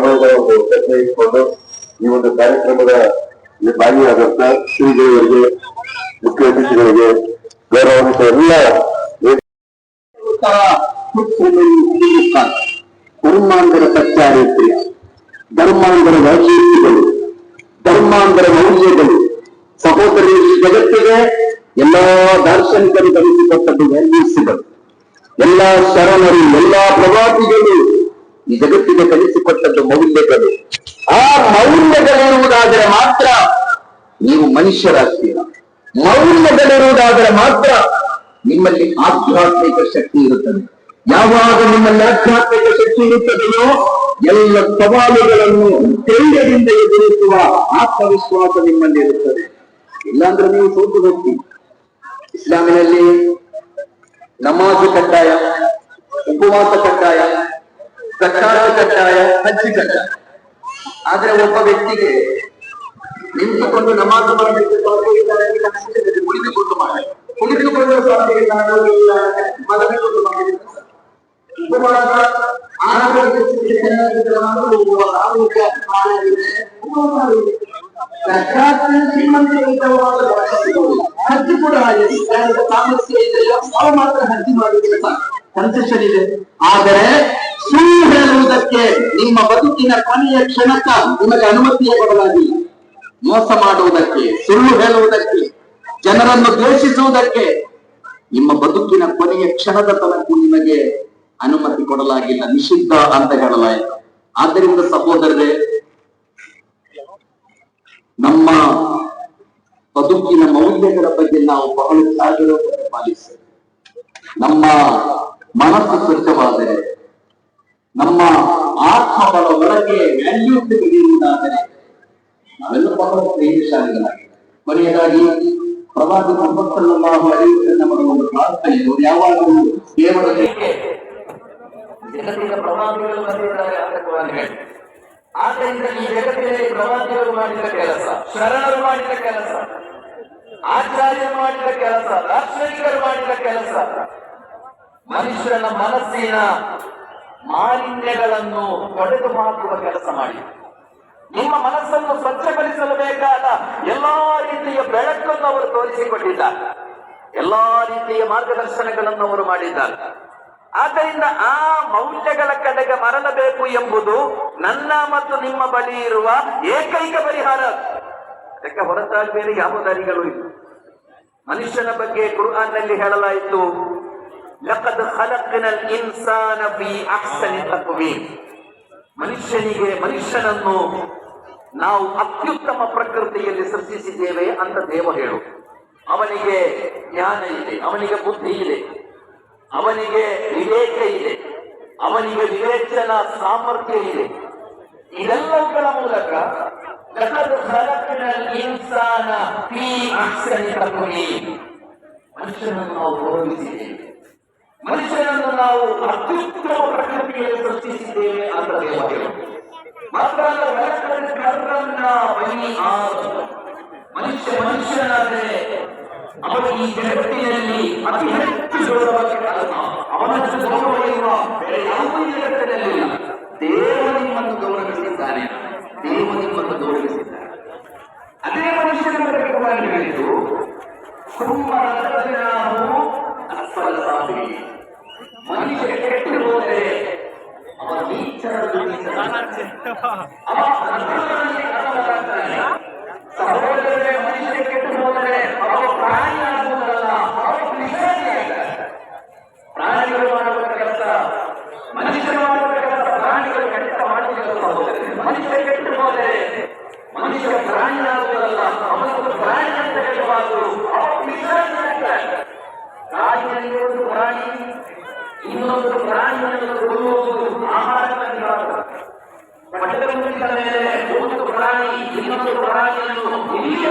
ಸಮಯದ ಒಂದು ಪ್ರಶ್ನೆ ಇಟ್ಕೊಂಡು ಈ ಒಂದು ಕಾರ್ಯಕ್ರಮದ ಭಾಗಿಯಾದಂತ ಶ್ರೀಗಳಿಗೆ ಮುಖ್ಯ ಅತಿಥಿಗಳಿಗೆ ಗೌರವಾನ್ವಿತ ಎಲ್ಲ ಧರ್ಮಾಂತರ ಸಚ್ಚಾರಿತ್ರ್ಯ ಧರ್ಮಾಂತರ ವೈಶಿಷ್ಟ್ಯಗಳು ಧರ್ಮಾಂತರ ಮೌಲ್ಯಗಳು, ಸಹೋದರಿ ಜಗತ್ತಿಗೆ ಎಲ್ಲಾ ದಾರ್ಶನಿಕರು ಕಲಿಸಿಕೊಟ್ಟದ್ದು ವ್ಯಾಲ್ಯೂಸ್ಗಳು ಎಲ್ಲಾ ಶರಣರು, ಎಲ್ಲಾ ಪ್ರವಾದಿಗಳು ಈ ಜಗತ್ತಿಗೆ ಕಲಿಸಿಕೊಟ್ಟದ್ದು ಮೌಲ್ಯಗಳು. ಆ ಮೌಲ್ಯಗಳಿರುವುದಾದರೆ ಮಾತ್ರ ನೀವು ಮನುಷ್ಯರಾಗ್ತೀರ. ಮೌಲ್ಯಗಳಿರುವುದಾದರೆ ಮಾತ್ರ ನಿಮ್ಮಲ್ಲಿ ಆಧ್ಯಾತ್ಮಿಕ ಶಕ್ತಿ ಇರುತ್ತದೆ. ಯಾವಾಗ ನಿಮ್ಮಲ್ಲಿ ಆಧ್ಯಾತ್ಮಿಕ ಶಕ್ತಿ ಇರುತ್ತದೆಯೋ ಎಲ್ಲ ಸವಾಲುಗಳನ್ನು ಧೈರ್ಯದಿಂದ ಎದುರಿಸುವ ಆತ್ಮವಿಶ್ವಾಸ ನಿಮ್ಮಲ್ಲಿ ಇರುತ್ತದೆ. ಇಲ್ಲಾಂದ್ರೆ ನೀವು ಸೋತು ಹೋಗ್ತೀವಿ ಇಸ್ಲಾಮಿನಲ್ಲಿ ನಮಾಜು ಕಡ್ಡಾಯ, ಉಪವಾಸ ಕಡ್ಡಾಯ ಕಟ್ಟಾಟ ಕಡ್ಡಾಯ ಹಜ್ಜಿ ಕಡ್ಡಾಯ ಆದ್ರೆ ಒಬ್ಬ ವ್ಯಕ್ತಿಗೆ ನಿಂತುಕೊಂಡು ನಮಾಜ್ ಮಾಡಬೇಕು. ಕುಳಿತುಕೊಂಡು ಮಾಡಿ ಕುಳಿತುಕೊಂಡು ಸಾಧ್ಯ ಇಲ್ಲ ಮಲಗಿಕೊಂಡು ಮಾಡಿ. ಹಜ್ಜಿ ಕೂಡ ಹಾಗೆ ಸಾಮರ್ಥ್ಯ ಇದೆಯಲ್ಲ ಮಾತ್ರ ಹಜ್ಜಿ ಮಾಡಿದ್ರೆ ಕನ್ಸೆಷನ್ ಇದೆ ಆದರೆ ಸುಳ್ಳು ಹೇಳುವುದಕ್ಕೆ ನಿಮ್ಮ ಬದುಕಿನ ಕೊನೆಯ ಕ್ಷಣಕ ನಿಮಗೆ ಅನುಮತಿಯೇ ಕೊಡಲಾಗಿ ಮೋಸ ಮಾಡುವುದಕ್ಕೆ, ಸುಳ್ಳು ಹೇಳುವುದಕ್ಕೆ, ಜನರನ್ನು ದ್ವೇಷಿಸುವುದಕ್ಕೆ ನಿಮ್ಮ ಬದುಕಿನ ಕೊನೆಯ ಕ್ಷಣದ ತನಕ ನಿಮಗೆ ಅನುಮತಿ ಕೊಡಲಾಗಿಲ್ಲ. ನಿಷಿದ್ಧ ಅಂತ ಹೇಳಲಾಯಿತು. ಆದ್ದರಿಂದ ಸಹೋದರರೇ, ನಮ್ಮ ಬದುಕಿನ ಮೌಲ್ಯಗಳ ಬಗ್ಗೆ ನಾವು ಬಹಳ ಜಾಗರೂಕತೆ ಪಾಲಿಸ. ನಮ್ಮ ಮನಸ್ಸು ಸ್ವಚ್ಛವಾದರೆ ನಮ್ಮ ಆತ್ಮಗಳ ಒಳಗೆ ವ್ಯಾಲ್ಯೂ ತೆಗೆದಿರುವುದಾದರೆ ನಾವೆಲ್ಲ ಬಹಳ ಪ್ರೇಮಶಾಲಿಗಳಾಗಿ ಕೊನೆಯದಾಗಿ, ಪ್ರವಾದಿ ವಸಲ್ಲಂ ಅವರ ಒಂದು ಪ್ರಾರ್ಥನೆ ಇದೆ. ಯಾವಾಗಲೂ ಕೇವಲ ಆದ್ದರಿಂದ ಈ ಜಗತ್ತಿನಲ್ಲಿ ಪ್ರವಾದಿಗಳು ಮಾಡಿದ ಕೆಲಸ, ಶರಣರು ಮಾಡಿದ ಕೆಲಸ, ಆಚಾರ್ಯರು ಮಾಡಿದ ಕೆಲಸ ದಾರ್ಶನಿಕರು ಮಾಡಿದ ಕೆಲಸ ಮನುಷ್ಯನ ಮನಸ್ಸಿನ ಮಾಲಿನ್ಯಗಳನ್ನು ಹೊಡೆದು ಹಾಕುವ ಕೆಲಸ ಮಾಡಿ. ನಿಮ್ಮ ಮನಸ್ಸನ್ನು ಸ್ವಚ್ಛಗೊಳಿಸಲು ಬೇಕಾದ ಎಲ್ಲಾ ರೀತಿಯ ಬೆಳಕನ್ನು ಅವರು ತೋರಿಸಿಕೊಟ್ಟಿದ್ದಾರೆ ಎಲ್ಲಾ ರೀತಿಯ ಮಾರ್ಗದರ್ಶನಗಳನ್ನು ಅವರು ಮಾಡಿದ್ದಾರೆ ಆದ್ದರಿಂದ ಆ ಮೌಲ್ಯಗಳ ಕಡೆಗೆ ಮರಳಬೇಕು ಎಂಬುದು ನನ್ನ ಮತ್ತು ನಿಮ್ಮ ಬಳಿ ಇರುವ ಏಕೈಕ ಪರಿಹಾರ. ಅದಕ್ಕೆ ಹೊರತಾಗಿ ಬೇರೆ ಯಾವ ದಾರಿಗಳು ಇಲ್ಲ. ಮನುಷ್ಯನ ಬಗ್ಗೆ ಕುರುಹಾನ್ನಲ್ಲಿ ಹೇಳಲಾಯಿತು ಲಕದ್ ಖಲಕ್ನಲ್ ಇನ್ಸಾನ ಫೀ ಅಹ್ಸನಿ ತಕ್ವೀಮ್ ಮನುಷ್ಯನಿಗೆ ಮನುಷ್ಯನನ್ನು ನಾವು ಅತ್ಯುತ್ತಮ ಪ್ರಕೃತಿಯಲ್ಲಿ ಸೃಷ್ಟಿಸಿದ್ದೇವೆ ಅಂತ ದೇವ ಹೇಳು. ಅವನಿಗೆ ಜ್ಞಾನ ಇದೆ, ಅವನಿಗೆ ಬುದ್ಧಿ ಇದೆ, ಅವನಿಗೆ ವಿವೇಕ ಇದೆ, ಅವನಿಗೆ ವಿವೇಚನ ಸಾಮರ್ಥ್ಯ ಇದೆ. ಇದೆಲ್ಲವುಗಳ ಮೂಲಕ ಮನುಷ್ಯನನ್ನು ನಾವು ಗೌರವಿಸಿದ್ದೇವೆ. ಮನುಷ್ಯನನ್ನು ನಾವು ಅತ್ಯುತ್ತಮ ಪ್ರಕೃತಿಯಲ್ಲಿ ಸೃಷ್ಟಿಸಿದ್ದೇವೆ ಅಂತ ದೇವರು ಮಾತ್ರ ಅಲ್ಲ ಆದಮ್. ಮನುಷ್ಯ ಮನುಷ್ಯನಾದರೆ ಅವನು ಈ ಜಗತ್ತಿನಲ್ಲಿ ಅತಿ ಹೆಚ್ಚು ಗೌರವಕ್ಕೆ ಅವನ ಗೌರವ ಯಾವುದೇ ದೇವ ನಿಮ್ಮನ್ನು ಗೌರವಿಸಿದ್ದಾನೆ. ದೇವ ನಿಮ್ಮನ್ನು ಗೌರವಿಸಿದ್ದಾನೆ. ಅದೇ ಮನುಷ್ಯನ ಬಗ್ಗೆ ಕುಮಾರನು ಹೇಳಿದ್ದು ತುಂಬ ರಸನಾವು ಅಸ್ಫಲ ಸಾಧಿ ಮನುಷ್ಯ ಕೆಟ್ಟು ಹೋದರೆ ಅವನ ನೀಚರ ಅವ ಅಧರ್ಮದಲ್ಲಿ ಅಧಮರಾಗ್ತಾನೆ. ಸಹೋದರರೇ ಮನುಷ್ಯ ಕೆಟ್ಟು ಹೋದರೆ ಅವ ಪ್ರಾಣಿ ಆಗುವುದಲ್ಲ ಅವ ನಿಷೇಧಿಯಾಗ್ತಾನೆ. ಪ್ರಾಣಿಗಳು ಮಾಡುವ ಕೆಲಸ ಮನುಷ್ಯರು ಮಾಡುವ ಕೆಲಸ ಪ್ರಾಣಿಗಳು ಕೆಟ್ಟ ಮಾಡುವುದಿಲ್ಲ ಸಹೋದರರೇ ಮನುಷ್ಯ ಕೆಟ್ಟು ಹೋದರೆ ಮನುಷ್ಯ ಪ್ರಾಣಿ ಆಗುವುದಲ್ಲ ಅವನೊಂದು ಪ್ರಾಣಿ ಅಂತ ಹೇಳಬಾರದು ಅವ ನಿಷೇಧಿಯಾಗ್ತಾನೆ. ಒಂದು ಪ್ರಾಣಿ ಇನ್ನೊಂದು ಪ್ರಾಣಿಯನ್ನು ಕೊಡುವುದು ಆಹಾರಕ್ಕಾಗಿ ಮುಗಿದ ಮೇಲೆ ಒಂದು ಪ್ರಾಣಿ ಇನ್ನೊಂದು ಪ್ರಾಣಿಯನ್ನು ಇಲ್ಲಿಯ.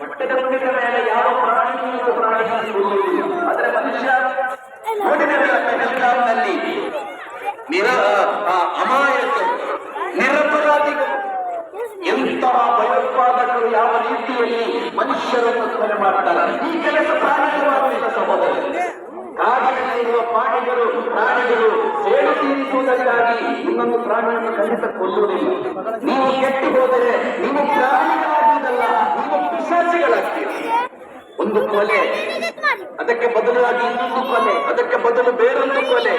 ಪಟ್ಟದ ಮೇಲೆ ಯಾವ ಪ್ರಾಣಿ ಇನ್ನೊಂದು ಪ್ರಾಣಿಯನ್ನು ಕೊಡುವುದಿಲ್ಲ ಅದರ ಮನುಷ್ಯ ನಿರ ಅಮಾಯಕ, ನಿರಪರಾಧಿಗಳು. ಎಂತಹ ಭಯೋತ್ಪಾದಕರು ಯಾವ ರೀತಿಯಲ್ಲಿ ಮನುಷ್ಯರನ್ನು ಕೊಲೆ ಮಾಡ್ತಾರೆ? ಈ ಕೆಲಸ ಪ್ರಾರಂಭವಾಗುವುದಿಲ್ಲ ಸಹೋದರ ಕಾಡಿನಲ್ಲಿರುವ ಪ್ರಾಣಿಗಳು ಪ್ರಾಣಿಗಳು ಸೇಡು ತೀರಿಸುವುದಕ್ಕಾಗಿ ಇನ್ನೊಂದು ಪ್ರಾಣಿಯನ್ನು ಖಂಡಿತ ಕೊಲ್ಲುವುದಿಲ್ಲ. ನೀವು ಕೆಟ್ಟು ಹೋದರೆ ನೀವು ಪ್ರಾಣಿಗಳಾಗುವುದಲ್ಲ ನೀವು ಪಿಶಾಚಿಗಳಾಗ್ತೀರಿ. ಒಂದು ಕೊಲೆ. ಅದಕ್ಕೆ ಬದಲಾಗಿ ಇನ್ನೊಂದು ಕೊಲೆ. ಅದಕ್ಕೆ ಬದಲು ಬೇರೊಂದು ಕೊಲೆ.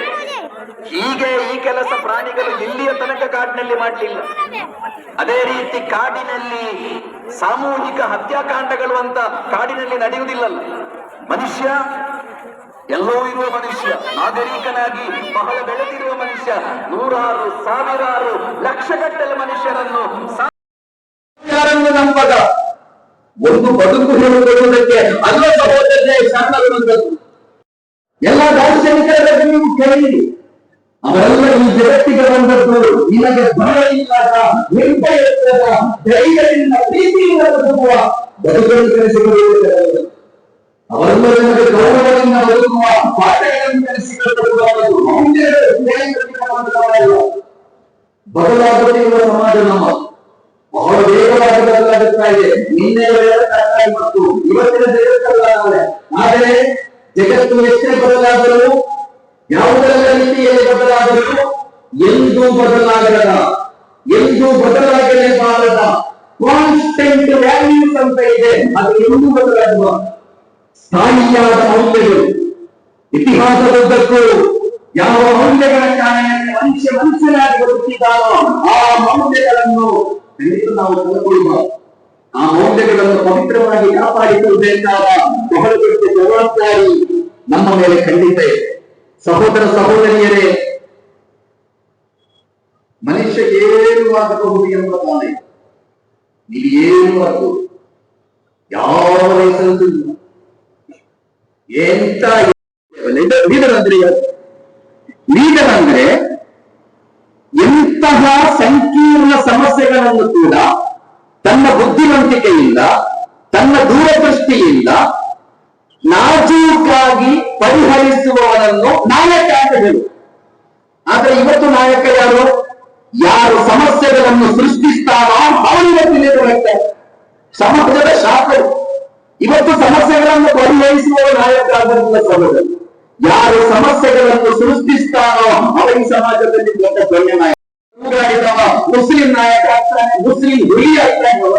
ಹೀಗೆ ಈ ಕೆಲಸ ಪ್ರಾಣಿಗಳು ಇಲ್ಲಿಯ ತನಕ ಕಾಡಿನಲ್ಲಿ ಮಾಡಲಿಲ್ಲ. ಅದೇ ರೀತಿ ಕಾಡಿನಲ್ಲಿ ಸಾಮೂಹಿಕ ಹತ್ಯಾಕಾಂಡಗಳು ಅಂತ ಕಾಡಿನಲ್ಲಿ ನಡೆಯುವುದಿಲ್ಲಲ್ಲ. ಮನುಷ್ಯ ಎಲ್ಲೋ ಇರುವ ಮನುಷ್ಯ, ನಾಗರಿಕನಾಗಿ ಬಹಳ ಬೆಳೆದಿರುವ ಮನುಷ್ಯ, ನೂರಾರು, ಸಾವಿರಾರು, ಲಕ್ಷಗಟ್ಟಲೆ ಮನುಷ್ಯರನ್ನು ನಂಬದ? ಒಂದು ಬದುಕು ಹೇಳುವುದಕ್ಕೆ ಅಲ್ಲ ಶರಣರುವಂತದ್ದು ಎಲ್ಲ ಕೇಳಿರಿ. ಅವರೆಲ್ಲ ಈ ಜಗತ್ತಿಗೆ ಬಂದದ್ದು ನಿಮಗೆ ಭಯ ಇಲ್ಲದ ನಿರ್ಭಯ ಇಲ್ಲದ ಧೈರ್ಯದಿಂದ, ಪ್ರೀತಿಯಿಂದ ಬದುಕುವ ಬದುಕನ್ನು ಕಲಿಸಿಕೊಳ್ಳುವುದು. ಅವರೆಲ್ಲರೂ ನಿಮಗೆ ಗೌರವದಿಂದ ಬದುಕುವ, ಪಾಠಗಳನ್ನು ತಿಳಿಯಲು ಬದಲಾಗುತ್ತಿರುವ ಸಮಾಜ ನಮ್ಮ. ಬಹಳ ವೇಗವಾಗಿ ಬದಲಾಗುತ್ತಾ ಇದೆ. ನಿನ್ನೆ ಮತ್ತು ಇವತ್ತಿನ ಜಗತ್ತಲ್ಲ ಆದರೆ ಜಗತ್ತು ಎಷ್ಟೇ ಬದಲಾದರೂ ಯಾವುದೆಲ್ಲ ರೀತಿಯಲ್ಲಿ ಬದಲಾದರೂ ಎಂದೂ ಬದಲಾಗದ, ಎಂದೂ ಬದಲಾಗಲೇಬಾರದ ಕಾನ್ಸ್ಟೆಂಟ್ ವ್ಯಾಲ್ಯೂಸ್ ಅಂತ ಇದೆ, ಅದು ಎಂದೂ ಬದಲಾಗುವ ಸ್ಥಾಯಿಯಾದ ಮೌಲ್ಯಗಳು. ಇತಿಹಾಸದುದ್ದಕ್ಕೂ ಯಾವ ಮೌಲ್ಯಗಳ ಕಾರಣ ಮನುಷ್ಯ ಮನುಷ್ಯನಾಗಿ ಬರುತ್ತಿದ್ದಾನೋ ಆ ಮೌಲ್ಯಗಳನ್ನು ಖಂಡಿತ ನಾವು ಕಳ್ಕೊಳ್ಳುವ ಆ ಮೌಲ್ಯಗಳನ್ನು ಪವಿತ್ರವಾಗಿ ಕಾಪಾಡಿಕೊಳ್ಳಬೇಕಾದ ಬಹಳ ದೊಡ್ಡ ಜವಾಬ್ದಾರಿ ನಮ್ಮ ಮೇಲೆ ಖಂಡಿತ ಇದೆ. ಸಹೋದರ ಸಹೋದರಿಯರೇ, ಮನುಷ್ಯ ಏನು ಆಗಬಹುದು ಎಂಬುದಾನೆ ನೀವು ಏನು ಆಗಬಹುದು ಯಾವ ವಯಸ್ಸಲ್ಲೂ. ಎಂತ ಲೀಡರ್ ಅಂದ್ರೆ? ಲೀಡರ್ ಅಂದ್ರೆ ಎಂತಹ ಸಂಕೀರ್ಣ ಸಮಸ್ಯೆಗಳನ್ನು ಕೂಡ ತನ್ನ ಬುದ್ಧಿವಂತಿಕೆಯಿಂದ, ತನ್ನ ದೂರದೃಷ್ಟಿಯಿಂದ ನಾಜೂಕಾಗಿ ಪರಿಹರಿಸುವವನನ್ನು ನಾಯಕ ಅಂತ ಹೇಳು. ಆದ್ರೆ ಇವತ್ತು ನಾಯಕ ಯಾರು? ಯಾರು ಸಮಸ್ಯೆಗಳನ್ನು ಸೃಷ್ಟಿಸ್ತಾನೋ ಅವನಿವತ್ತು ಲೀಡರ್ ಆಗ್ತಾರೆ ಸಮಾಜದ ಶಾಸಕರು ಇವತ್ತು ಸಮಸ್ಯೆಗಳನ್ನು ಪರಿಹರಿಸುವ ನಾಯಕ ಆಗಿರುವ ಸಮಾಜ ಯಾರು ಸಮಸ್ಯೆಗಳನ್ನು ಸೃಷ್ಟಿಸ್ತಾನೋ ಅವ ಈ ಸಮಾಜದಲ್ಲಿ ದೊಡ್ಡ ಗಣ್ಯ ನಾಯಕ. ಮುಸ್ಲಿಂ ನಾಯಕ ಆಗ್ತಾನೆ, ಮುಸ್ಲಿಂ ಹುಲಿ ಆಗ್ತಾನೆ.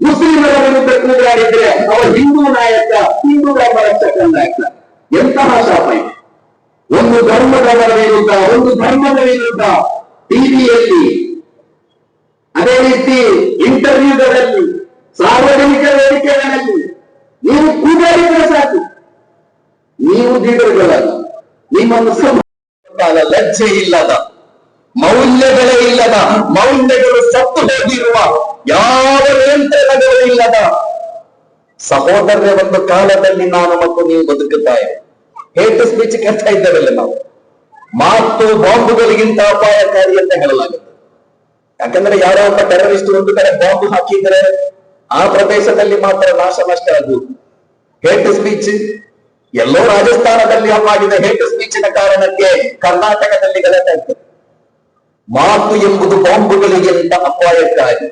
ಮುಸ್ಲಿಮರ ವಿರುದ್ಧ ಕೂಗಾಡಿದ್ರೆ ಅವ ಹಿಂದೂ ನಾಯಕ ಹಿಂದೂಗಳ ಧರ್ಮ ರಕ್ಷಕನ ಆಗ್ತಾನೆ ಎಂತಹ ಶಾಪ ಇದೆ ಒಂದು ಧರ್ಮದವರ ವಿರುದ್ಧ, ಒಂದು ಧರ್ಮದ ವಿರುದ್ಧ ಟಿವಿಯಲ್ಲಿ ಅದೇ ರೀತಿ ಇಂಟರ್ವ್ಯೂಗಳಲ್ಲಿ, ಸಾರ್ವಜನಿಕ ವೇದಿಕೆಗಳಲ್ಲಿ ನೀವು ಕೂಗಾಡಿದ್ರೆ ಸಾಕು. ನೀವು ಲೀಡರ್ಗಳಲ್ಲ ನಿಮ್ಮನ್ನು ಸಮಾನ ಲಜ್ಜೆ ಇಲ್ಲದ, ಮೌಲ್ಯಗಳೇ ಇಲ್ಲದ, ಮೌಲ್ಯಗಳು ಸತ್ತು ಹೋಗಿರುವ ಯಾವ ನಿಯಂತ್ರಣಗಳು ಇಲ್ಲದ ಸಹೋದರರ, ಒಂದು ಕಾಲದಲ್ಲಿ ನಾನು ಮತ್ತು ನೀವು ಬದುಕುತ್ತಾ ಇವೆ ಹೇಟ್ ಸ್ಪೀಚ್ ಕೇಳ್ತಾ ಇದ್ದೇವಲ್ಲ ನಾವು? ಮಾತು ಬಾಂಬುಗಳಿಗಿಂತ ಅಪಾಯಕಾರಿ ಅಂತ ಹೇಳಲಾಗುತ್ತೆ ಯಾಕಂದ್ರೆ ಯಾರೋ ಒಬ್ಬ ಟೆರರಿಸ್ಟ್ ಒಂದು ಕಡೆ ಬಾಂಬ್ ಹಾಕಿದ್ರೆ ಆ ಪ್ರದೇಶದಲ್ಲಿ ಮಾತ್ರ ನಾಶ ನಷ್ಟ ಆಗುವುದು. ಹೇಟ್ ಸ್ಪೀಚ್ ಎಲ್ಲೋ ರಾಜಸ್ಥಾನದಲ್ಲಿ ಮಾಡಿದ ಹೇಟ್ ಸ್ಪೀಚಿನ ಕಾರಣಕ್ಕೆ ಕರ್ನಾಟಕದಲ್ಲಿ ಗಲಾಟೆ ಮಾತು ಎಂಬುದು ಬಾಂಬುಗಳಿಗಿಂತ ಅಪಾಯಕಾರಿ.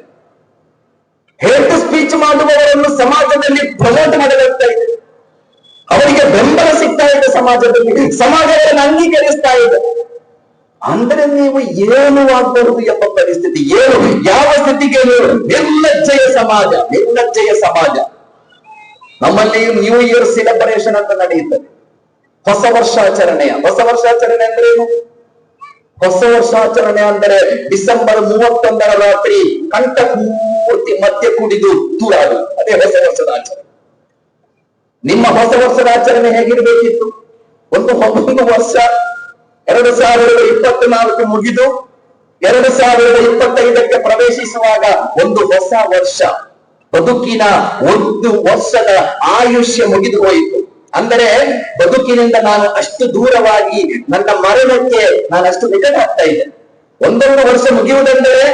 ಹೇಟ್ ಸ್ಪೀಚ್ ಮಾಡುವವರನ್ನು ಸಮಾಜದಲ್ಲಿ ಪ್ರಮೋಟ್ ಮಾಡಲಾಗ್ತಾ ಇದೆ? ಅವರಿಗೆ ಬೆಂಬಲ ಸಿಗ್ತಾ ಇದೆ ಸಮಾಜದಲ್ಲಿ. ಸಮಾಜ ಅವರನ್ನು ಅಂಗೀಕರಿಸ್ತಾ ಇದೆ. ಅಂದ್ರೆ ನೀವು ಏನು ಆಗಬಹುದು ಎಂಬ ಪರಿಸ್ಥಿತಿ. ಏನು? ಯಾವ ಸ್ಥಿತಿಗೆ ನೀವು? ನಿರ್ಲಜ್ಜೆಯ ಸಮಾಜ ನಿರ್ಲಜ್ಜೆಯ ಸಮಾಜ. ನಮ್ಮಲ್ಲಿ ನ್ಯೂ ಇಯರ್ ಸೆಲೆಬ್ರೇಷನ್ ಅಂತ ನಡೆಯುತ್ತದೆ. ಹೊಸ ವರ್ಷಾಚರಣೆಯ. ಹೊಸ ವರ್ಷಾಚರಣೆ ಅಂದ್ರೆ ಏನು? ಹೊಸ ವರ್ಷಾಚರಣೆ ಅಂದರೆ ಡಿಸೆಂಬರ್ ಮೂವತ್ತೊಂದರ ರಾತ್ರಿ ಕಂಠ ಪೂರ್ತಿ ಮಧ್ಯ ಕುಡಿದು ದೂರಾದು ಅದೇ ಹೊಸ ವರ್ಷದ ಆಚರಣೆ. ನಿಮ್ಮ ಹೊಸ ವರ್ಷದ ಆಚರಣೆ ಹೇಗಿರಬೇಕಿತ್ತು? ಒಂದು ಒಂದು ವರ್ಷ, ಎರಡು ಸಾವಿರದ ಇಪ್ಪತ್ನಾಲ್ಕು ಮುಗಿದು, ಎರಡು ಸಾವಿರದ ಇಪ್ಪತ್ತೈದಕ್ಕೆ ಪ್ರವೇಶಿಸುವಾಗ ಒಂದು ಹೊಸ ವರ್ಷ. ಬದುಕಿನ ಒಂದು ವರ್ಷದ ಆಯುಷ್ಯ ಮುಗಿದು ಹೋಯಿತು. ಅಂದರೆ ಬದುಕಿನಿಂದ ನಾನು ಅಷ್ಟು ದೂರವಾಗಿ ನನ್ನ ಮರಣಕ್ಕೆ ನಾನು ಅಷ್ಟು ನಿಕಟ ಆಗ್ತಾ ಇದ್ದೆ. ಒಂದೊಂದು ವರ್ಷ ಮುಗಿಯುವುದೆಂದರೆ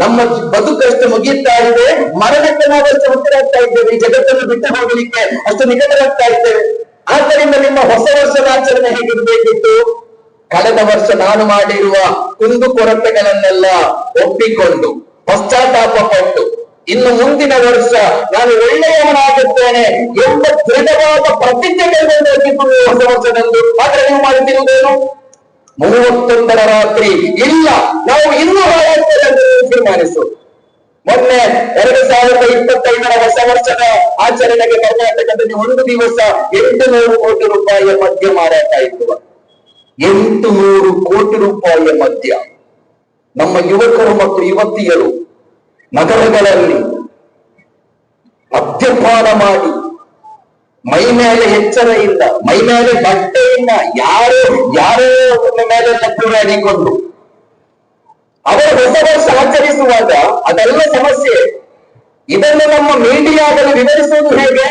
ನಮ್ಮ ಬದುಕಷ್ಟು ಮುಗಿಯುತ್ತಾ ಇದೆ, ಮರಣಕ್ಕೆ ನಾವು ಅಷ್ಟು ಹತ್ತಿರಾಗ್ತಾ ಇದ್ದೇವೆ ಜಗತ್ತನ್ನು ಬಿಟ್ಟು ಹೋಗಲಿಕ್ಕೆ ಅಷ್ಟು ನಿಕಟರಾಗ್ತಾ ಇದ್ದೇವೆ. ಆದ್ದರಿಂದ ನಿಮ್ಮ ಹೊಸ ವರ್ಷದ ಆಚರಣೆ ಹೇಗಿರ್ಬೇಕಿತ್ತು ಕಳೆದ ವರ್ಷ ನಾನು ಮಾಡಿರುವ ಕುಂದು ಕೊರತೆಗಳನ್ನೆಲ್ಲ ಒಪ್ಪಿಕೊಂಡು, ಪಶ್ಚಾತ್ತಾಪ ಪಟ್ಟು ಇನ್ನು ಮುಂದಿನ ವರ್ಷ ನಾನು ಒಳ್ಳೆಯವನಾಗುತ್ತೇನೆ ಎಂಬ ದೃಢವಾದ ಪ್ರತಿಜ್ಞೆ ಕೈಗೊಂಡು ಹೊಸ ವರ್ಷದಂದು. ಆದ್ರೆ ನೀವು ಮಾಡುತ್ತಿರುವುದೇನು? ಮೂವತ್ತೊಂದರ ರಾತ್ರಿ. ಇಲ್ಲ, ನಾವು ಇನ್ನೂ ಹಾಳಾಗ್ತೇವೆ ಅಂತ ತೀರ್ಮಾನಿಸು. ಮೊನ್ನೆ ಎರಡು ಸಾವಿರದ ಇಪ್ಪತ್ತೈದರ ಹೊಸ ವರ್ಷದ ಆಚರಣೆಗೆ ಕರ್ನಾಟಕದಲ್ಲಿ ಒಂದು ದಿವಸ ಎಂಟು ನೂರು ಕೋಟಿ ರೂಪಾಯಿಯ ಮದ್ಯ ಮಾರಾಟ ಆಯಿತು ಎಂಟು ನೂರು ಕೋಟಿ ರೂಪಾಯಿಯ ಮದ್ಯ. ನಮ್ಮ ಯುವಕರು ಮತ್ತು ಯುವತಿಯರು ನಗರಗಳಲ್ಲಿ ಮದ್ಯಪಾನ ಮಾಡಿ, ಮೈ ಮೇಲೆ ಎಚ್ಚರ ಇಲ್ಲ, ಮೈ ಮೇಲೆ ಬಟ್ಟೆ ಇಲ್ಲ, ಯಾರೋ ಯಾರೋ ಮೇಲೆ ತಪ್ಪು ಅಡಿಕೊಂಡು ಅವರ ಹೊಸ ವರ್ಷ ಆಚರಿಸುವಾಗ ಅದೆಲ್ಲ ಸಮಸ್ಯೆ. ಇದನ್ನು ನಮ್ಮ ಮೀಡಿಯಾದಲ್ಲಿ ವಿವರಿಸುವುದು ಹೇಗೆ?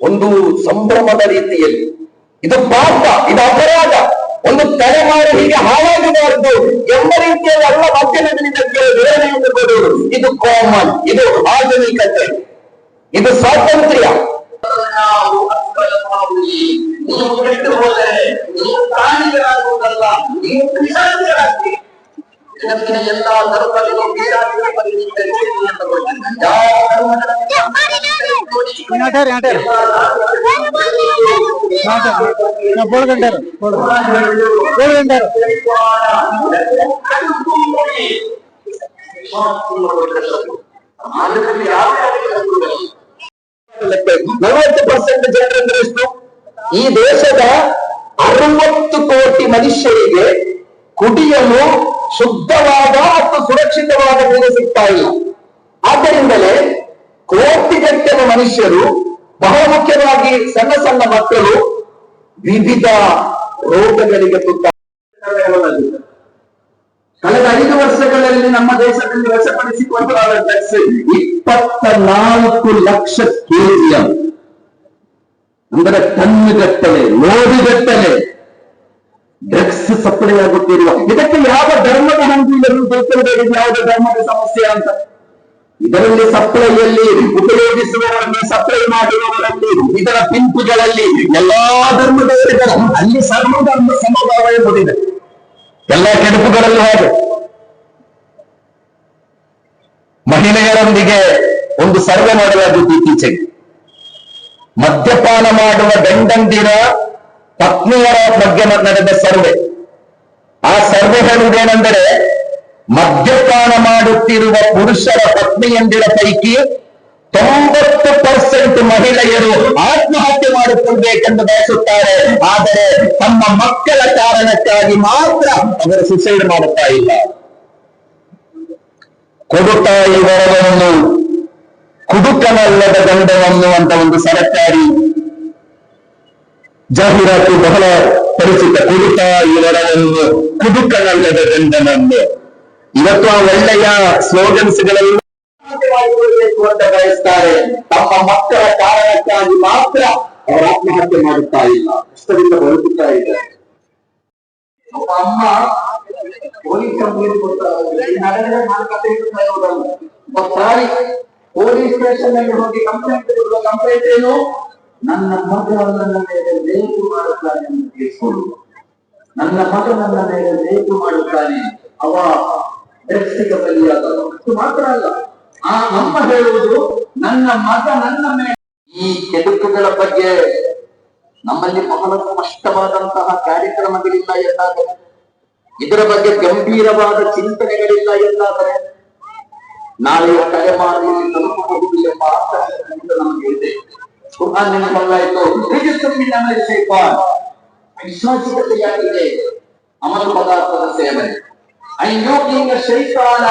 ಒಂದು ಸಂಭ್ರಮದ ರೀತಿಯಲ್ಲಿ. ಇದು ಪಾಪ, ಇದು ಅಪರಾಧ. ಒಂದು ತಲೆಮಾರು ಹೀಗೆ ಹಾಳಾಗಬಾರದು ಎಂಬ ರೀತಿಯಲ್ಲಿ ಎಲ್ಲ ಮಾಧ್ಯಮದಲ್ಲಿ ಇದಕ್ಕೆ ವಿವರಣೆಯನ್ನು ಕೊಡುವುದು ಇದು ಕಾಮನ್ ಇದು ಆಧುನಿಕತೆ ಇದು ಸ್ವಾತಂತ್ರ್ಯ ನಾವು ಅಸ್ಪೃಶ್ಯರಾಗುವಿ. ನೀವು ಬಿಟ್ಟು ಹೋದರೆ ನೀವು ಪ್ರಾಣಿಗಳಾಗುವುದಲ್ಲ, ನೀವು ಪಿಶಾಚಿಗಳಾಗ್ತೀರಿ. ಜಗತ್ತಿನ ಎಲ್ಲಾ ಧರ್ಮಗಳಿಗೂ ಪಿಶಾಚಿಗಳ ಬಗ್ಗೆ ತಿಳಿಸಿ ಅಂತ ಗೊತ್ತಿದೆ. ಯಾವ ಧರ್ಮಗಳ ನಾಟಾರಿ ನಾಟಾರಿ ನಾ ಬೋಳ್ ಗಂಟಾರು ಬೋಳ್ ಬೋಳ್ ಗಂಟಾರು ಮಾನವರಲ್ಲಿ ಯಾವ ಯಾವ ನಲವತ್ತು ಪರ್ಸೆಂಟ್ ಜನರಂದ್ರೆ ಎಷ್ಟು ಈ ದೇಶದ ಅರವತ್ತು ಕೋಟಿ ಮನುಷ್ಯರಿಗೆ ಕುಡಿಯಲು ಶುದ್ಧವಾದ ಮತ್ತು ಸುರಕ್ಷಿತವಾದ ನೀರು ಸಿಗ್ತಾ ಇಲ್ಲ ಆದ್ದರಿಂದಲೇ ಕೋಟಿಗಟ್ಟಲೆ ಮನುಷ್ಯರು ಬಹಳ ಮುಖ್ಯವಾಗಿ ಸಣ್ಣ ಸಣ್ಣ ಮಕ್ಕಳು ವಿವಿಧ ರೋಗಗಳಿಗೆ ತುತ್ತಾಗಿದ್ದಾರೆ ಕಳೆದ ಐದು ವರ್ಷಗಳಲ್ಲಿ ನಮ್ಮ ದೇಶದಲ್ಲಿ ವಶಪಡಿಸಿಕೊಂಡಾದ ಡ್ರಗ್ಸ್ ಇಪ್ಪತ್ತ ನಾಲ್ಕು ಲಕ್ಷ ಕೆಜಿಎಂ ಅಂದರೆ ಟನ್ಗಟ್ಟಲೆ ಲೋಡಿಗಟ್ಟಲೆ ಡ್ರಗ್ಸ್ ಸಪ್ಲೈ ಆಗುತ್ತಿರುವ ಇದಕ್ಕೆ ಯಾವ ಧರ್ಮದ ಹಂಗಿಲ್ಲರೂ ಗೊತ್ತಿರಬೇಕು ಯಾವುದೇ ಧರ್ಮದ ಸಮಸ್ಯೆ ಅಂತ. ಇದರಲ್ಲಿ ಸಪ್ಲೈಯಲ್ಲಿ ಉಪಯೋಗಿಸುವವರಲ್ಲಿ ಸಪ್ಲೈ ಮಾಡುವವರಲ್ಲಿ ಇದರ ಪಿಂಪುಗಳಲ್ಲಿ ಎಲ್ಲಾ ಧರ್ಮದವರಿದ್ದಾರೆ ಅಲ್ಲಿ ಸರ್ವಧರ್ಮ ಸಮಭಾವ ಎಂಬುದಿದೆ. ಎಲ್ಲ ಕೆಡುಪುಗಳಲ್ಲಿ ಹಾಗೆ. ಮಹಿಳೆಯರೊಂದಿಗೆ ಒಂದು ಸರ್ವೆ ಮಾಡಲಾಗಿತ್ತು ಇತ್ತೀಚೆಗೆ. ಮದ್ಯಪಾನ ಮಾಡುವ ಗಂಡಂದಿರ ಪತ್ನಿಯರ ಬಗ್ಗೆ ನಡೆದ ಸರ್ವೆ. ಆ ಸರ್ವೆ ಹೇಳುವುದೇನೆಂದರೆ, ಮದ್ಯಪಾನ ಮಾಡುತ್ತಿರುವ ಪುರುಷರ ಪತ್ನಿಯಂದಿರ ಪೈಕಿ ತೊಂಬತ್ತು ಪರ್ಸೆಂಟ್ ಮಹಿಳೆಯರು ಆತ್ಮಹತ್ಯೆ ಮಾಡಿಕೊಳ್ಬೇಕೆಂದು ಬಯಸುತ್ತಾರೆ. ಆದರೆ ತಮ್ಮ ಮಕ್ಕಳ ಕಾರಣಕ್ಕಾಗಿ ಮಾತ್ರ ಅವರು ಸುಸೈಡ್ ಮಾಡುತ್ತಾ ಇಲ್ಲ. ಕೊಡುತ್ತಾಯಿ ವರವನ್ನು ಕುಡುಕನಲ್ಲದ ಗಂಡವನ್ನು ಅಂತ ಒಂದು ಸರ್ಕಾರಿ ಜಾಹೀರಾತು ಬಹಳ ಪರಿಚಿತ. ಕುಡುತಾಯಿ ವರವನ್ನು ಕುಡುಕನಲ್ಲದ ಗಂಡನನ್ನು ಇವತ್ತು ಆ ಒಳ್ಳೆಯ ಸ್ಲೋಗನ್ಸ್ ಮಾಡಿಕೊಳ್ಳಬೇಕು ಅಂತ ಬಯಸ್ತಾರೆ. ತಮ್ಮ ಮಕ್ಕಳ ಕಾರಣಕ್ಕಾಗಿ ಮಾತ್ರ ಅವರು ಆತ್ಮಹತ್ಯೆ ಮಾಡುತ್ತಾ ಇಲ್ಲ. ಕಷ್ಟದಿಂದ ಬದುಕುತ್ತಾ ಇದೆ. ಅಮ್ಮ ಪೊಲೀಸ್ ಕಂಪ್ಲೇಂಟ್ ಕೊಡ್ತಾರೆ. ಪೊಲೀಸ್ ಸ್ಟೇಷನ್ ಅಲ್ಲಿ ಹೋಗಿ ಕಂಪ್ಲೇಂಟ್ ಕೊಡುವ ಕಂಪ್ಲೇಂಟ್ ಏನು? ನನ್ನ ಮಗ ನನ್ನ ಮೇಲೆ ರೇಪು ಮಾಡುತ್ತಾನೆ ಎಂದು ನನ್ನ ಮಗ ನನ್ನ ಮೇಲೆ ರೇಪು ಮಾಡುತ್ತಾನೆ. ಅವ ಡ್ರಗ್ಸಿಗೆ ಬಲಿಯಾದ ಅಷ್ಟು ಮಾತ್ರ ಅಲ್ಲ. ಆ ಅಮ್ಮ ಹೇಳುವುದು, ನನ್ನ ಮಗ ನನ್ನ ಮೇಲೆ ಈ ಕೆಡುಕುಗಳ ಬಗ್ಗೆ ನಮ್ಮಲ್ಲಿ ಬಹಳ ಸ್ಪಷ್ಟವಾದಂತಹ ಕಾರ್ಯಕ್ರಮಗಳಿಲ್ಲ ಎಂದಾದರೆ, ಇದರ ಬಗ್ಗೆ ಗಂಭೀರವಾದ ಚಿಂತನೆಗಳಿಲ್ಲ ಎಂದಾದರೆ ನಾಳೆಯ ತಲೆಮಾರಿನಲ್ಲಿ ತಲುಪಬಹುದು ಎಂಬ ಆಸಕ್ತಿ ನಮಗೆ ಇದೆ. ಕುರ್ಆನ್ ನೆನಪಲ್ಲಾಯಿತು ಪೈಶಾಚಿಕತೆಯಾಗಿದೆ ಅಮಲು ಪದಾರ್ಥದ ಸೇವನೆ أن يوقي الشيطان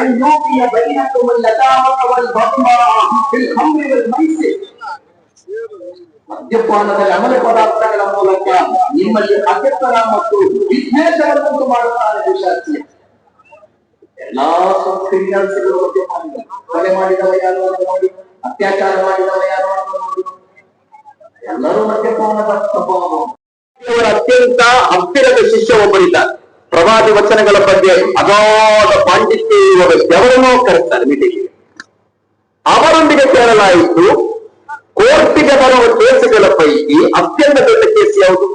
أن يوقي بينكم اللتامة والبغضاء في الخمر والميسر ಮದ್ಯಪಾನದಲ್ಲಿ ಅಮಲ ಪದಾರ್ಥಗಳ ಮೂಲಕ ನಿಮ್ಮಲ್ಲಿ ಅಗೆತನ ಮತ್ತು ವಿದ್ವೇಷವನ್ನುಂಟು ಮಾಡುತ್ತಾನೆ ಪಿಶಾಚಿ ಎಲ್ಲಾ ಕ್ರಿಮಿನಲ್ಸ್ಗಳು ಮದ್ಯಪಾನ ಕೊಲೆ ಮಾಡಿದವ ಯಾರು ಅಂತ ನೋಡಿ ಅತ್ಯಾಚಾರ ಮಾಡಿದವ ಯಾರು ಅಂತ ನೋಡಿ ಎಲ್ಲರೂ ಅತ್ಯಂತ ಹತ್ತಿರದ ಶಿಷ್ಯ ಒಬ್ಬರಿಂದ ಪ್ರವಾದಿ ವಚನಗಳ ಬಗ್ಗೆ ಅಗಾಧ ಪಾಂಡಿತ್ಯ ಇರುವ ವ್ಯಕ್ತಿ ಅವರನ್ನು ಕರೆಸ್ತಾರೆ ಮೀಟಿಂಗ್ ಅವರೊಂದಿಗೆ ಸೇರಲಾಯಿತು. ಕೋರ್ಟಿಗೆ ಬರುವ ಕೇಸುಗಳ ಪೈಕಿ ಅತ್ಯಂತ ದೊಡ್ಡ ಕೇಸ್ ಯಾವುದು?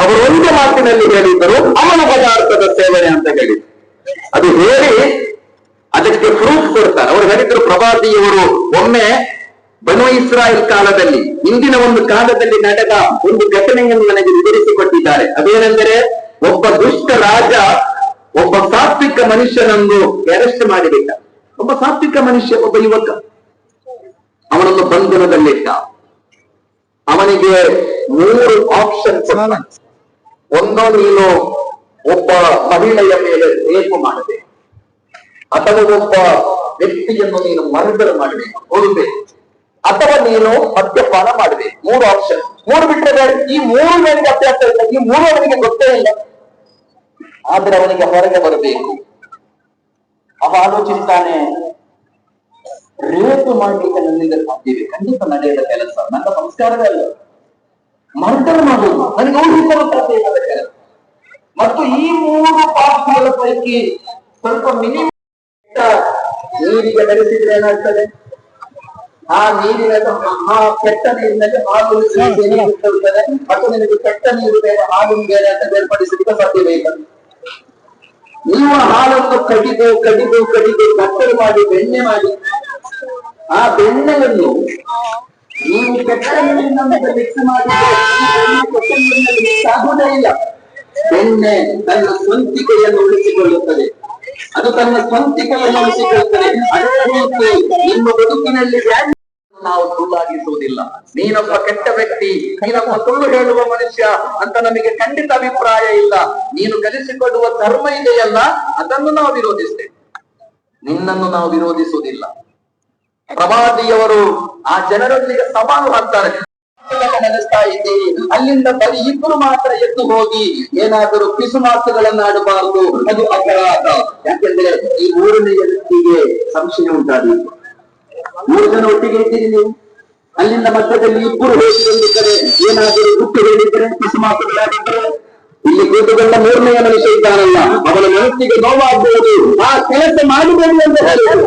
ಅವರು ಒಂದು ಮಾತಿನಲ್ಲಿ ಹೇಳಿದ್ದರು, ಅವನ ಪದಾರ್ಥದ ಸೇವನೆ ಅಂತ ಹೇಳಿದ್ರು. ಅದು ಹೇಳಿ ಅದಕ್ಕೆ ಪ್ರೂಫ್ ಕೊಡ್ತಾರೆ. ಅವರು ಹೇಳಿದ್ರು ಪ್ರವಾದಿಯವರು ಒಮ್ಮೆ ಬನು ಇಸ್ರಾಯೇಲ್ ಕಾಲದಲ್ಲಿ ಹಿಂದಿನ ಒಂದು ಕಾಲದಲ್ಲಿ ನಡೆದ ಒಂದು ಘಟನೆಯನ್ನು ನನಗೆ ವಿವರಿಸಿಕೊಟ್ಟಿದ್ದಾರೆ. ಅದೇನೆಂದರೆ ಒಬ್ಬ ದುಷ್ಟ ರಾಜ ಒಬ್ಬ ಸಾತ್ವಿಕ ಮನುಷ್ಯನನ್ನು ಅರೆಸ್ಟ್ ಮಾಡಿಬಿಟ್ಟ. ಒಬ್ಬ ಸಾತ್ವಿಕ ಮನುಷ್ಯ ಒಬ್ಬ ಯುವಕ. ಅವನನ್ನು ಬಂಧನದಲ್ಲಿಟ್ಟ. ಅವನಿಗೆ ಮೂರು ಆಪ್ಷನ್ ಒಂದೋ ನೀನು ಒಬ್ಬ ಮಹಿಳೆಯ ಮೇಲೆ ರೇಪು ಮಾಡಬೇಕು. ಅಥವಾ ಒಬ್ಬ ವ್ಯಕ್ತಿಯನ್ನು ನೀನು ಮರ್ಡರ್ ಮಾಡಬೇಕು. ಕೊಡಬೇಕು ಅಥವಾ ನೀನು ಮದ್ಯಪಾನ ಮಾಡಿದೆ. ಮೂರು ಆಪ್ಷನ್ ಮೂರು ಬಿಟ್ಟರೆ. ಈ ಮೂರು ನನಗೆ ಅಭ್ಯಾಸ ಇಲ್ಲ. ಈ ಮೂರು ಅವನಿಗೆ ಗೊತ್ತೇ ಇಲ್ಲ. ಆದ್ರೆ ಅವನಿಗೆ ಹೊರಗೆ ಬರಬೇಕು. ಅವ ಆಲೋಚಿಸ್ತಾನೆ, ರೇಪು ಮಾಡಲಿಕ್ಕೆ ನನ್ನಿಂದ ಸಾಧ್ಯವೇ? ಖಂಡಿತ ನಡೆಯದ ಕೆಲಸ. ನನ್ನ ಸಂಸ್ಕಾರವೇ ಅಲ್ಲ. ಮರ್ಡರ್ ಮಾಡುವುದು. ನನಗೆ ಊಹಿಸಲು ಸಾಧ್ಯ ಇಲ್ಲದ ಕೆಲಸ. ಮತ್ತು ಈ ಮೂರು ಪಾಪಗಳ ಪೈಕಿ ಸ್ವಲ್ಪ ಮಿನಿಮಮ್ ನೀರಿಗೆ ನಡೆಸಿದ್ರೆ ಏನಾಗ್ತದೆ? ಆ ನೀರಿನ ಆ ಕೆಟ್ಟ ನೀರಿನಲ್ಲಿ ಹಾಲು ಬಿಟ್ಟಿರುತ್ತದೆ ಮತ್ತು ನಿಮಗೆ ಕೆಟ್ಟ ನೀರು ಬೇರೆ ಹಾಲು ಬೇರೆ ಅಂತ ಬೇರ್ಪಡಿಸಲಿಕ್ಕೆ ಸಾಧ್ಯವೇ ಇಲ್ಲ. ನೀವು ಹಾಲನ್ನು ಕಡಿದು ಕಡಿದು ಕಡಿದು ಕತ್ತಲು ಮಾಡಿ ಬೆಣ್ಣೆ ಮಾಡಿ ಆ ಬೆಣ್ಣೆಯನ್ನು ನೀವು ಕೆಟ್ಟ ನೀರಿನೊಂದಿಗೆ ಮಿಕ್ಸ್ ಮಾಡಿದ್ರೆ ನೀರಿನಲ್ಲಿ ಆಗುವುದೇ ಇಲ್ಲ. ಬೆಣ್ಣೆ ತನ್ನ ಸ್ವಂತಿಕೆಯನ್ನು ಉಳಿಸಿಕೊಳ್ಳುತ್ತದೆ. ಅದು ತನ್ನ ಸ್ವಂತಿಕೆಯನ್ನು ಉಳಿಸಿಕೊಳ್ಳುತ್ತದೆ. ಅದೇ ರೀತಿ ನಿಮ್ಮ ಬದುಕಿನಲ್ಲಿ ನಾವು ಸುಳ್ಳಾಗಿಸುವುದಿಲ್ಲ. ನೀನೊಬ್ಬ ಕೆಟ್ಟ ವ್ಯಕ್ತಿ, ನೀನೊಬ್ಬ ಸುಳ್ಳು ಹೇಳುವ ಮನುಷ್ಯ ಅಂತ ನಮಗೆ ಖಂಡಿತ ಅಭಿಪ್ರಾಯ ಇಲ್ಲ. ನೀನು ಕಲಿಸಿಕೊಳ್ಳುವ ಧರ್ಮ ಇದೆಯಲ್ಲ, ಅದನ್ನು ನಾವು ವಿರೋಧಿಸ್ತೇವೆ. ನಿನ್ನನ್ನು ನಾವು ವಿರೋಧಿಸುವುದಿಲ್ಲ. ಪ್ರವಾದಿಯವರು ಆ ಜನರೊಂದಿಗೆ ಸವಾಲು ಹಾಕ್ತಾರೆ. ನಡೆಸ್ತಾ ಇದ್ದೀರಿ. ಅಲ್ಲಿಂದ ಬರೀ ಇಬ್ಬರು ಮಾತ್ರ ಎದ್ದು ಹೋಗಿ. ಏನಾದರೂ ಪಿಸು ಮಾತುಗಳನ್ನ ಆಡಬಾರದು ಅದು ಅಪರಾಧ. ಯಾಕೆಂದ್ರೆ ಈ ಮೂರನೆಯ ವ್ಯಕ್ತಿಗೆ ಸಂಶಯ ಉಂಟಾಗಿದೆ ಮೂರು ಜನ ಒಟ್ಟಿಗೆ ಇದ್ದೀರಿ ನೀವು? ಅಲ್ಲಿಂದ ಮಧ್ಯದಲ್ಲಿ ಇಬ್ಬರು ಹೋಗಿ ಬಂದಿದ್ದರೆ ಏನಾದರೂ ಗುಟ್ಟು ಹೇಳಿದ್ರೆ ಪಿಸು ಮಾತುಗಳಾಡಿದ್ರೆ ಇಲ್ಲಿ ಕೂತುಕೊಂಡ ಮೂರನೆಯ ಮನುಷ್ಯ ಇದ್ದಾನಲ್ಲ, ಅವನ ಮನಸ್ಸಿಗೆ ನೋವಾಗಬಹುದು ಆ ಕೆಲಸ ಮಾಡಬೇಡಿ ಅಂತ ಹೇಳಿ